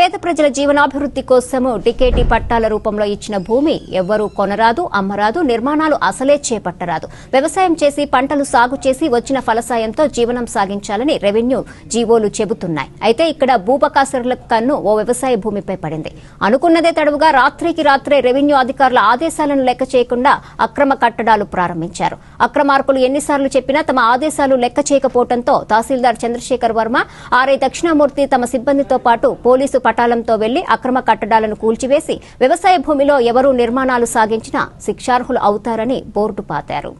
పేద ప్రజల జీవనాభివృద్ధి కోసము డికేటీ పట్టాల రూపంలో ఇచ్చిన భూమి ఎవ్వరూ కొనరాదు అమ్మరాదు నిర్మాణాలు అసలే చేపట్టరాదు. వ్యవసాయం చేసి పంటలు సాగు చేసి వచ్చిన ఫలసాయంతో జీవనం సాగించాలని రెవెన్యూ జీవోలు చెబుతున్నాయి. అయితే ఇక్కడ భూబకాసురుల కన్ను ఓ వ్యవసాయ భూమిపై పడింది. అనుకున్నదే తడవుగా రాత్రికి రాత్రే రెవెన్యూ అధికారుల ఆదేశాలను లెక్క చేయకుండా అక్రమ కట్టడాలు ప్రారంభించారు. అక్రమార్కులు ఎన్నిసార్లు చెప్పినా తమ ఆదేశాలు లెక్క చేయకపోవడంతో తహసీల్దార్ చంద్రశేఖర్ వర్మ ఆర్ఐ దక్షిణామూర్తి తమ సిబ్బందితో పాటు పోలీసు పటాలంతో వెళ్ళి అక్రమ కట్టడాలను కూల్చివేసి వ్యవసాయ భూమిలో ఎవరూ నిర్మాణాలు సాగించినా శిక్షార్హులు అవుతారని బోర్డు పాతారు.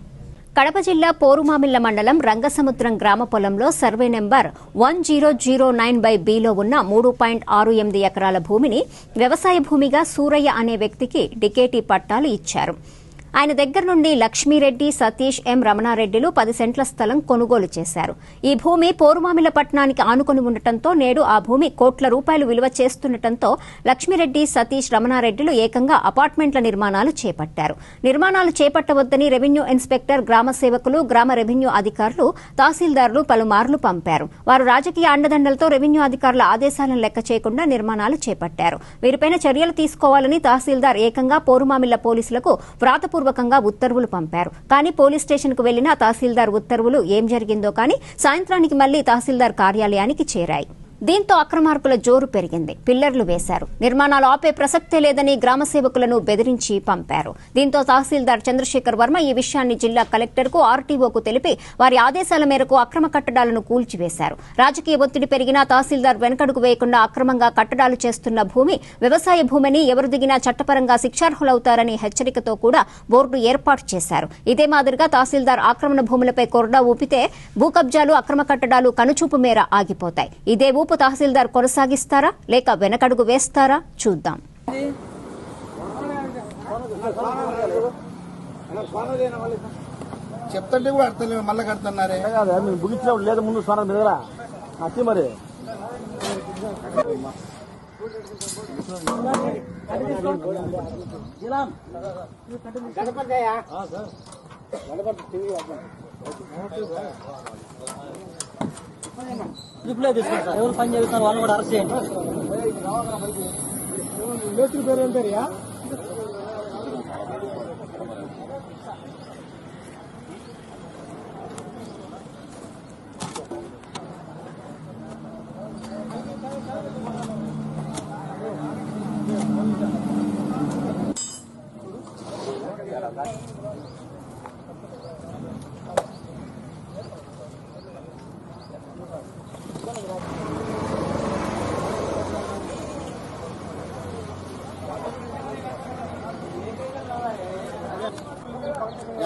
కడప జిల్లా పోరుమామిళ్ళ మండలం రంగసముద్రం గ్రామ పొలంలో survey number one zero zero nine by below ఉన్న మూడు పాయింట్ ఆరు ఎనిమిది ఎకరాల భూమిని వ్యవసాయ భూమిగా సూరయ్య అనే వ్యక్తికి డికేటీ పట్టాలు ఇచ్చారు. ఆయన దగ్గర నుండి లక్ష్మీరెడ్డి సతీష్ ఎం రమణారెడ్డిలు పది సెంట్ల స్థలం కొనుగోలు చేశారు. ఈ భూమి పోరుమామిల పట్టణానికి ఆనుకొని ఉండటంతో నేడు ఆ భూమి కోట్ల రూపాయలు విలువ చేస్తుండటంతో లక్ష్మీరెడ్డి సతీష్ రమణారెడ్డిలు ఏకంగా అపార్ట్మెంట్ల నిర్మాణాలు చేపట్టారు. నిర్మాణాలు చేపట్టవద్దని రెవెన్యూ ఇన్స్పెక్టర్ గ్రామ సేవకులు గ్రామ రెవెన్యూ అధికారులు తహసీల్దారులు పలుమార్లు పంపారు. వారు రాజకీయ అండదండలతో రెవెన్యూ అధికారుల ఆదేశాలను లెక్క చేయకుండా నిర్మాణాలు చేపట్టారు. వీరిపైన చర్యలు తీసుకోవాలని తహసీల్దార్ ఏకంగా పోరుమామిళ్ళ పోలీసులకు వ్రాతపూర్వకంగా ఉత్తర్వులు పంపారు. కానీ పోలీస్ స్టేషన్కు వెళ్ళిన తహసీల్దార్ ఉత్తర్వులు ఏం జరిగిందో కానీ సాయంత్రానికి మళ్ళీ తహసీల్దార్ కార్యాలయానికి చేరాయి. దీంతో అక్రమార్కుల జోరు పెరిగింది. పిల్లర్లు వేశారు. నిర్మాణాలు ఆపే ప్రసక్తే లేదని గ్రామ సేవకులను బెదిరించి పంపారు. దీంతో తహసీల్దార్ చంద్రశేఖర్ వర్మ ఈ విషయాన్ని జిల్లా కలెక్టర్కు ఆర్టీఓకు తెలిపి వారి ఆదేశాల మేరకు అక్రమ కట్టడాలను కూల్చివేశారు. రాజకీయ ఒత్తిడి పెరిగినా తహసీల్దార్ వెనకడుగు వేయకుండా అక్రమంగా కట్టడాలు చేస్తున్న భూమి వ్యవసాయ భూమిని ఎవరు దిగినా చట్టపరంగా శిక్షార్హులవుతారని హెచ్చరికతో కూడా బోర్డు ఏర్పాటు చేశారు. ఇదే మాదిరిగా తహసీల్దార్ ఆక్రమణ భూములపై కొరడా ఊపితే భూ కబ్జాలు అక్రమ కట్టడాలు కనుచూపు మేర ఆగిపోతాయి. ఇదే ఊపి తహసీల్దార్ కొనసాగిస్తారా లేక వెనకడుగు వేస్తారా? చూద్దాం. చెప్తుంటే కూడా అర్థం లేదు మళ్ళీ కడుతున్నారే. కాదా లేదు ముందు స్నానం మీ దగ్గర నచ్చి మరి. రిప్లై తీసుకోండి సార్ ఎవరు పని చేస్తున్నారు వాళ్ళని కూడా అరెస్ట్ చేయండి మేస్త్రి పేరు ఏం పేరు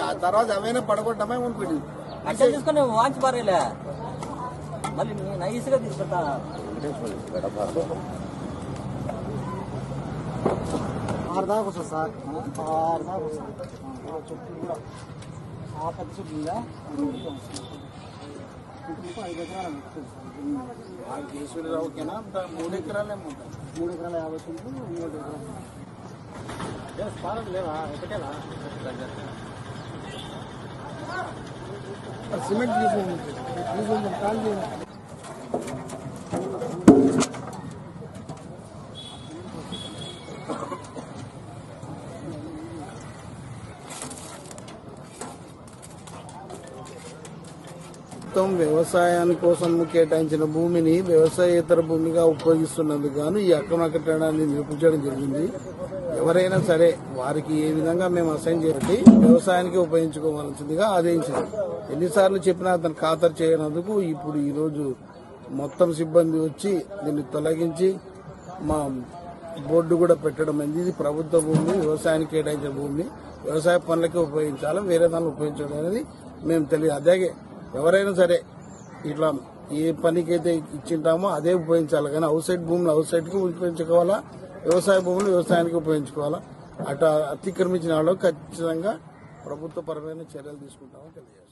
ఆ తర్వాత అవైనా పడగొట్టమే ఉంటుంది అట్లా తీసుకొని వాంచి పారేలే మళ్ళీ నైస్గా తీసుకుంటా ఆరు దాకా వస్తుంది సార్ ఆరు దాకా వస్తుంది ఆ చుట్టూ కూడా ఆ పెద్ద చుట్టూ ఉందా చుట్టూ ఐదు ఎకరాలు వస్తుంది సార్ కేసులు ఓకేనా దా- మూడు ఎకరాలేమో ఉంటాయి మూడు ఎకరాల యాభై చుట్టూ మూడు ఎకరాలు సిమెంట్ తీసుకోండి కాల్ చేయండి. మొత్తం వ్యవసాయాని కోసం కేటాయించిన భూమిని వ్యవసాయేతర భూమిగా ఉపయోగిస్తున్నందుకు గాను ఈ అక్రమ కట్టడాన్ని నిరూపించడం జరిగింది. ఎవరైనా సరే వారికి ఏ విధంగా మేము అసైన్ చేయండి వ్యవసాయానికి ఉపయోగించుకోవాల్సిందిగా ఆదేశించింది ఎన్నిసార్లు చెప్పినా అతను ఖాతరు చేయనందుకు ఇప్పుడు ఈరోజు మొత్తం సిబ్బంది వచ్చి దీన్ని తొలగించి మా బోర్డు కూడా పెట్టడం అయింది ఇది ప్రభుత్వ భూమి వ్యవసాయానికి కేటాయించిన భూమి వ్యవసాయ పనులకి ఉపయోగించాలి వేరే దాన్ని ఉపయోగించడం అనేది మేము తెలియదు అదే ఎవరైనా సరే ఇట్లా ఏ పనికైతే ఇచ్చింటామో అదే ఉపయోగించాలి. కానీ అవుట్ సైడ్ భూమిని అవుట్ సైడ్కి ఉపయోగించుకోవాలా? వ్యవసాయ భూములు వ్యవసాయానికి ఉపయోగించుకోవాలా? అటు అతిక్రమించిన వాళ్ళు ఖచ్చితంగా ప్రభుత్వ పరమైన చర్యలు తీసుకుంటామని తెలియదు